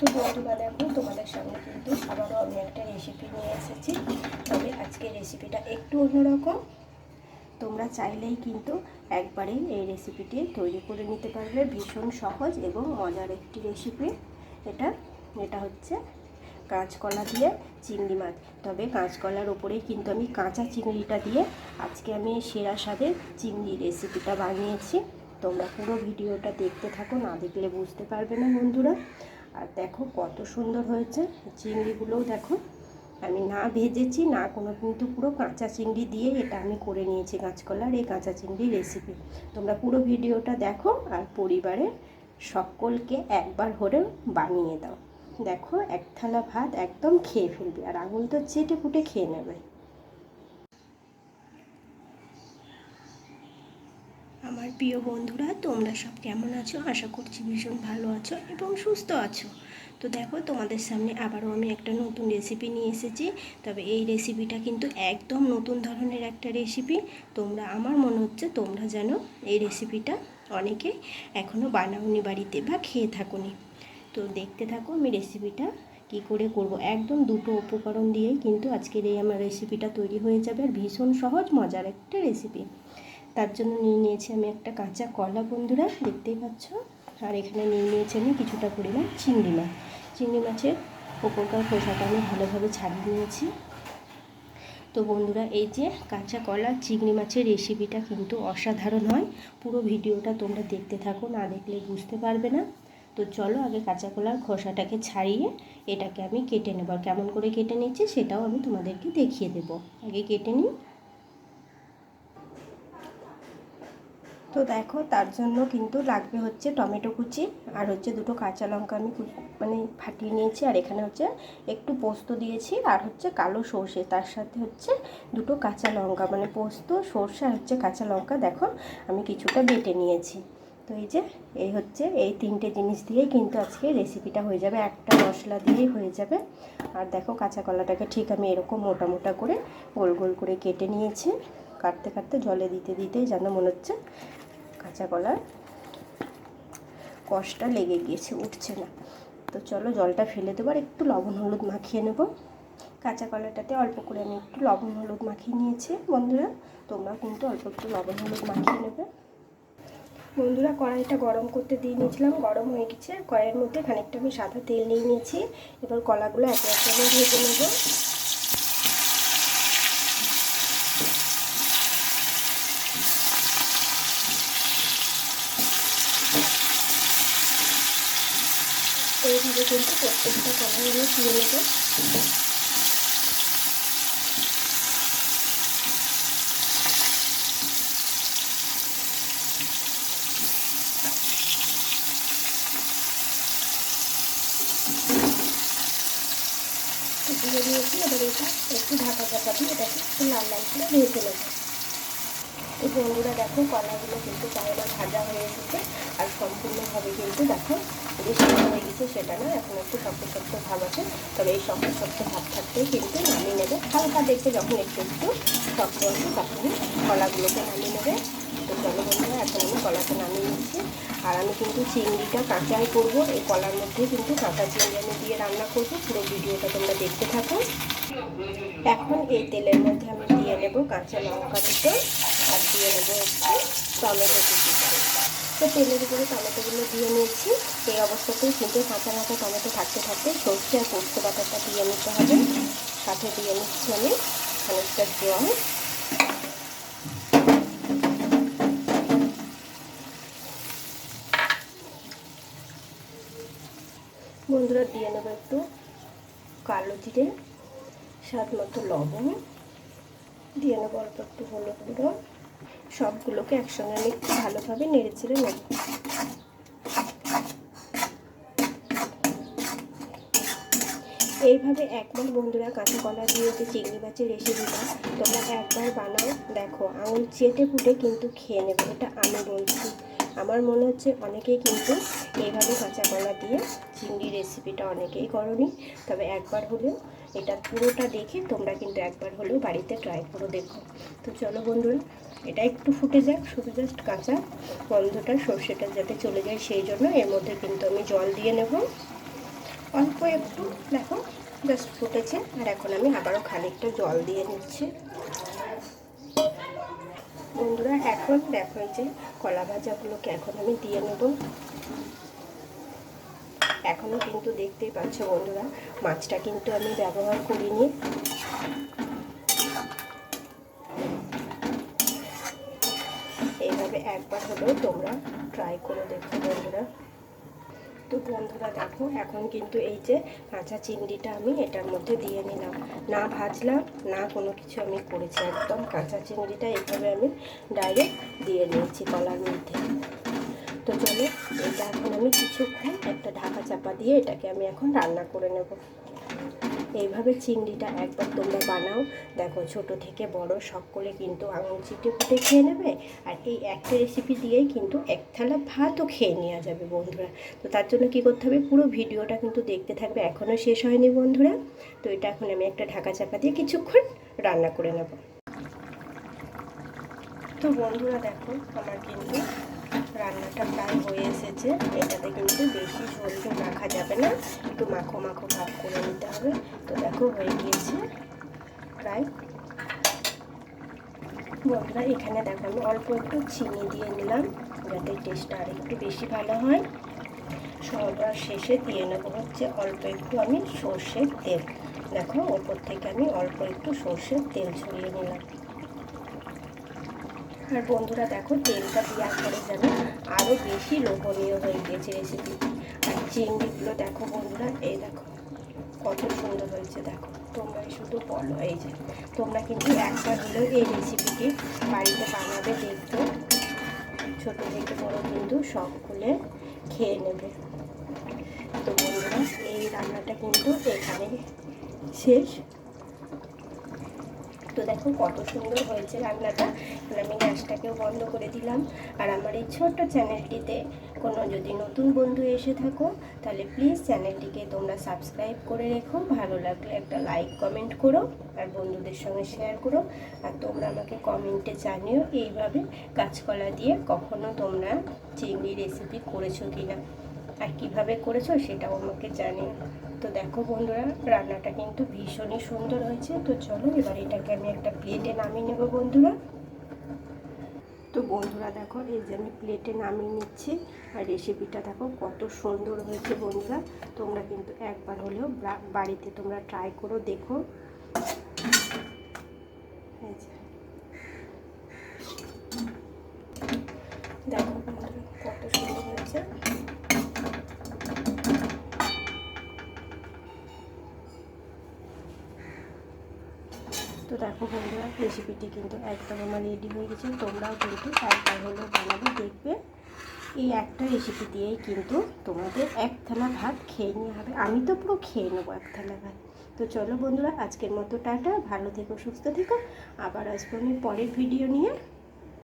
তো বন্ধুরা দেখো, তোমাদের সামনে কিন্তু আবারও আমি একটা রেসিপি নিয়ে এসেছি। তবে আজকে রেসিপিটা একটু অন্যরকম। তোমরা চাইলেই কিন্তু একবারে এই রেসিপিটি তৈরি করে নিতে পারবে। ভীষণ সহজ এবং মজার একটি রেসিপি এটা এটা হচ্ছে কাঁচকলা দিয়ে চিংড়ি মাছ। তবে কাঁচকলার ওপরেই কিন্তু আমি কাঁচা চিংড়িটা দিয়ে আজকে আমি সেরা স্বাদের চিংড়ি রেসিপিটা বানিয়েছি। তোমরা পুরো ভিডিওটা দেখতে থাকো, না দেখলে বুঝতে পারবে না বন্ধুরা। আর দেখো কত সুন্দর হয়েছে। চিংড়িগুলোও দেখো। আমি না ভেজেছি, না কোনো কিন্তু পুরো কাঁচা চিংড়ি দিয়ে এটা আমি করে নিয়েছি কাঁচকলার এই কাঁচা চিংড়ি রেসিপি তোমরা পুরো ভিডিওটা দেখো আর পরিবারের সকলকে একবার হলেও বানিয়ে দাও। দেখো এক থালা ভাত একদম খেয়ে ফেলবে আর আঙুল তো চেটে ফুটে খেয়ে নেবে আমার প্রিয় বন্ধুরা, তোমরা সব কেমন আছো? আশা করছি ভীষণ ভালো আছো এবং সুস্থ আছো। তো দেখো, তোমাদের সামনে আবারও আমি একটা নতুন রেসিপি নিয়ে এসেছি। তবে এই রেসিপিটা কিন্তু একদম নতুন ধরনের একটা রেসিপি তোমরা, আমার মনে হচ্ছে তোমরা যেন এই রেসিপিটা অনেকে এখনও বানাওনি বাড়িতে বা খেয়ে থাকোনি। তো দেখতে থাকো আমি রেসিপিটা কি করে করব। একদম দুটো উপকরণ দিয়েই কিন্তু আজকের এই আমার রেসিপিটা তৈরি হয়ে যাবে আর ভীষণ সহজ, মজার একটা রেসিপি তার জন্য নিয়ে নিয়েছি আমি একটা কাঁচা কলা, বন্ধুরা, দেখতেই পাচ্ছ? আর এখানে নিয়ে নিয়েছি আমি কিছুটা পরিমাণ চিংড়ি মাছ। চিংড়ি মাছের ওপরকার খোসাটা আমি ভালোভাবে ছাড়িয়ে নিয়েছি। তো বন্ধুরা, এই যে কাঁচা কলা, চিংড়ি মাছের রেসিপিটা কিন্তু অসাধারণ হয়। পুরো ভিডিওটা তোমরা দেখতে থাকো, না দেখলে বুঝতে পারবে না। তো চলো আগে কাঁচা কলার খোসাটাকে ছাড়িয়ে এটাকে আমি কেটে নেব। আর কেমন করে কেটে নিচ্ছি সেটাও আমি তোমাদেরকে দেখিয়ে দেবো। আগে কেটে নিই। তো দেখো, তার জন্য কিন্তু লাগবে হচ্ছে টমেটো কুচি আর হচ্ছে দুটো কাঁচা লঙ্কা আমি মানে ফাটিয়ে নিয়েছি আর এখানে হচ্ছে একটু পোস্ত দিয়েছি আর হচ্ছে কালো সর্ষে, তার সাথে হচ্ছে দুটো কাঁচা লঙ্কা মানে পোস্ত, সর্ষে আর হচ্ছে কাঁচা লঙ্কা দেখো আমি কিছুটা বেটে নিয়েছি। তো এই যে, এই হচ্ছে এই তিনটে জিনিস দিয়েই কিন্তু আজকে রেসিপিটা হয়ে যাবে। একটা মশলা দিয়েই হয়ে যাবে। আর দেখো কাঁচা কলাটাকে ঠিক আমি এরকম মোটা মোটা করে গোল গোল করে কেটে নিয়েছি। কাটতে কাটতে জলে দিতে দিতেই যেন মনে হচ্ছে কাঁচা কলার। কষটা লেগে গিয়েছে, উঠছে না। তো চলো জলটা ফেলে দেবো আর একটু লবণ হলুদ মাখিয়ে নেব। কাঁচা কলাটাতে অল্প করে আমি একটু লবণ হলুদ মাখিয়ে নিয়েছি। বন্ধুরা, তোমরা কিন্তু অল্প একটু লবণ হলুদ মাখিয়ে নেবে। বন্ধুরা, কড়াইটা গরম করতে দিয়ে নিয়েছিলাম, গরম হয়ে গেছে। কড়াইয়ের মধ্যে খানিকটা আমি সাদা তেল নিয়ে নিয়েছি। এবার কলাগুলো একে একে ভেজে নেব। এইভাবে কিন্তু প্রত্যেকটা কলাগুলো তুলে নেব দিয়ে এবার এটা একটু ঢাকা চাপা দিয়ে এটাকে একটু লাল লাল করে ভেজে নেব এই বন্ধুরা দেখো, কলাগুলো কিন্তু কলাটা ভাজা হয়ে এসেছে আর সম্পূর্ণভাবে কিন্তু দেখো যে সেটা হয়ে গেছে, সেটা না, এখন একটু শক্ত শক্ত ভাব আছে। তবে এই শক্ত শক্ত ভাব থাকতেই কিন্তু নামিয়ে নেবে। হালকা দেখে যখন একটু একটু শক্ত আছে তখনই কলাগুলোকে নামিয়ে নেবে। তো চলো বন্ধুরা, এখন আমি কলাটা নামিয়ে নিচ্ছি। আর আমি কিন্তু চিংড়িটা কাঁচাই করব। এই কলার মধ্যে কিন্তু কাঁচা চিংড়ি আমি দিয়ে রান্না করব। পুরো ভিডিওটা তোমরা দেখতে থাকো। এখন এই তেলের মধ্যে আমি দিয়ে নেব কাঁচা লঙ্কা দুটো। আর দিয়ে নেব হচ্ছে টমেটো কুচিটা তো তেলের উপরে টমেটোগুলো দিয়ে নিয়েছি। এই অবস্থাতেই কিন্তু কাঁচা কাঁচা টমেটো থাকতে থাকতে সর্ষে আর পোস্ত বাটাটা দিয়ে নিতে হবে। সাথে দিয়ে নিচ্ছি আমি খানিকটা জল। বন্ধুরা, দিয়ে নেব একটু কালো জিরে, স্বাদ মতো লবণ। দিয়ে নেব অল্প একটু হলুদ গুঁড়ো। সবগুলোকে একসঙ্গে আমি একটু ভালোভাবে নেড়ে নেব। এইভাবে একবার বন্ধুরা কাঁচা কলা দিয়ে যে চিংড়ি মাছের রেসিপিটা তোমরা একবার বানাও, দেখো আঙুল চেটে ফুটে কিন্তু খেয়ে নেবে, এটা আমি বলছি। আমার মনে হচ্ছে অনেকেই কিন্তু এইভাবে কাঁচা কলা দিয়ে চিংড়ি রেসিপিটা অনেকেই করনি, তবে একবার হলেও এটা পুরোটা দেখে তোমরা কিন্তু একবার হলেও বাড়িতে ট্রাই করে দেখো। তো চলো বন্ধুরা এটা একটু ফুটে যাক, শুধু জাস্ট কাঁচা গন্ধটা সর্ষেটা যাতে চলে যায় সেই জন্য। এর মধ্যে কিন্তু আমি জল দিয়ে নেব। অল্প একটু, দেখো জাস্ট ফুটেছে। আর এখন আমি আবারও খানিকটা জল দিয়ে নিচ্ছি। বন্ধুরা, এখন দেখো যে কলা ভাজাগুলোকে এখন আমি দিয়ে নেব। এখনও কিন্তু দেখতেই পাচ্ছ বন্ধুরা, মাছটা কিন্তু আমি ব্যবহার করিনি এইভাবে একবার হলেও তোমরা ট্রাই করে দেখো বন্ধুরা। তো বন্ধুরা দেখো, এখন কিন্তু এই যে কাঁচা চিংড়িটা আমি এটার মধ্যে দিয়ে নিলাম। না ভাজলাম, না কোনো কিছু আমি করেছি। একদম কাঁচা চিংড়িটা এইভাবে আমি ডাইরেক্ট দিয়ে নিয়েছি কলার মধ্যে। তো চলো, এটা এখন আমি কিছুক্ষণ একটা ঢাকা চাপা দিয়ে এটাকে আমি এখন রান্না করে নেব। এইভাবে চিংড়িটা একবার তোমরা বানাও। দেখো, ছোট থেকে বড় সকলে কিন্তু আঙুল চিটে ফুটে খেয়ে নেবে। আর এই একটা রেসিপি দিয়েই কিন্তু এক থালা ভাতও খেয়ে নেওয়া যাবে বন্ধুরা। তো তার জন্য কী করতে হবে, পুরো ভিডিওটা কিন্তু দেখতে থাকবে। এখনও শেষ হয়নি বন্ধুরা। তো এটা এখন আমি একটা ঢাকা চাপা দিয়ে কিছুক্ষণ রান্না করে নেব। তো বন্ধুরা দেখো, আমার কিন্তু রান্নাটা প্রায় হয়ে এসেছে। এটাতে কিন্তু বেশি ঝোল ঝোল রাখা যাবে না। একটু মাখো মাখো ভাব করে নিতে হবে। তো দেখো, হয়ে গিয়েছে প্রায়। বন্ধুরা, এখানে দেখো, আমি অল্প একটু চিনি দিয়ে নিলাম, যাতে টেস্টটা আর একটু বেশি ভালো হয়। সবার শেষে দিয়ে নেব হচ্ছে অল্প একটু আমি সর্ষের তেল। দেখো, ওপর থেকে আমি অল্প একটু সর্ষের তেল ছড়িয়ে নিলাম। আর বন্ধুরা দেখো, তেলটা দেওয়ার পরে যেন আরও বেশি লোভনীয় হয়ে গিয়েছে রেসিপিটি আর চিংড়িগুলো দেখো বন্ধুরা, এই দেখো, কত সুন্দর হয়েছে দেখো। তোমরাই শুধু বলো এই যে, তোমরা কিন্তু একবার হলেও এই রেসিপিটি বাড়িতে বানাবে দেখবে ছোটো থেকে বড়ো কিন্তু সকলে খেয়ে নেবে। তো বন্ধুরা, এই রান্নাটা কিন্তু এখানে শেষ। তো দেখো কত সুন্দর হয়েছে রান্নাটা। আমি গ্যাসটাকেও বন্ধ করে দিলাম। আর আমার এই ছোট্ট চ্যানেলটিতে কোনো যদি নতুন বন্ধু এসে থাকো, তাহলে প্লিজ চ্যানেলটিকে তোমরা সাবস্ক্রাইব করে রেখো। ভালো লাগলে একটা লাইক কমেন্ট করো, আর বন্ধুদের সঙ্গে শেয়ার করো। আর তোমরা আমাকে কমেন্টে জানিও এইভাবে কাঁচকলা দিয়ে কখনো তোমরা চিংড়ি রেসিপি করেছ কিনা। আর কীভাবে করেছ সেটাও আমাকে জানিও তো দেখো বন্ধুরা, রান্নাটা কিন্তু ভীষণই সুন্দর হয়েছে। তো চলো এবার এটাকে আমি একটা প্লেটে নামিয়ে নেব বন্ধুরা। তো বন্ধুরা দেখো, এই যে আমি প্লেটে নামিয়ে নিচ্ছি। আর রেসিপিটা দেখো কত সুন্দর হয়েছে বন্ধুরা। তোমরা কিন্তু একবার হলেও বাড়িতে তোমরা ট্রাই করো, দেখো এই যে। দেখো বন্ধুরা কত সুন্দর হয়েছে তো দেখো বন্ধুরা রেসিপিটি কিন্তু একদম আমার রেডি হয়ে গেছে। তোমরাও কিন্তু একবার হলেও বানাবে, দেখবে। এই একটা রেসিপি দিয়েই কিন্তু তোমাদের এক থালা ভাত খেয়ে নিয়ে হবে। আমি তো পুরো খেয়ে নেব এক থালা ভাত। তো চলো বন্ধুরা, আজকের মতো টাটা। ভালো থেকো, সুস্থ থেকো। আবার আসব আমি পরের ভিডিও নিয়ে।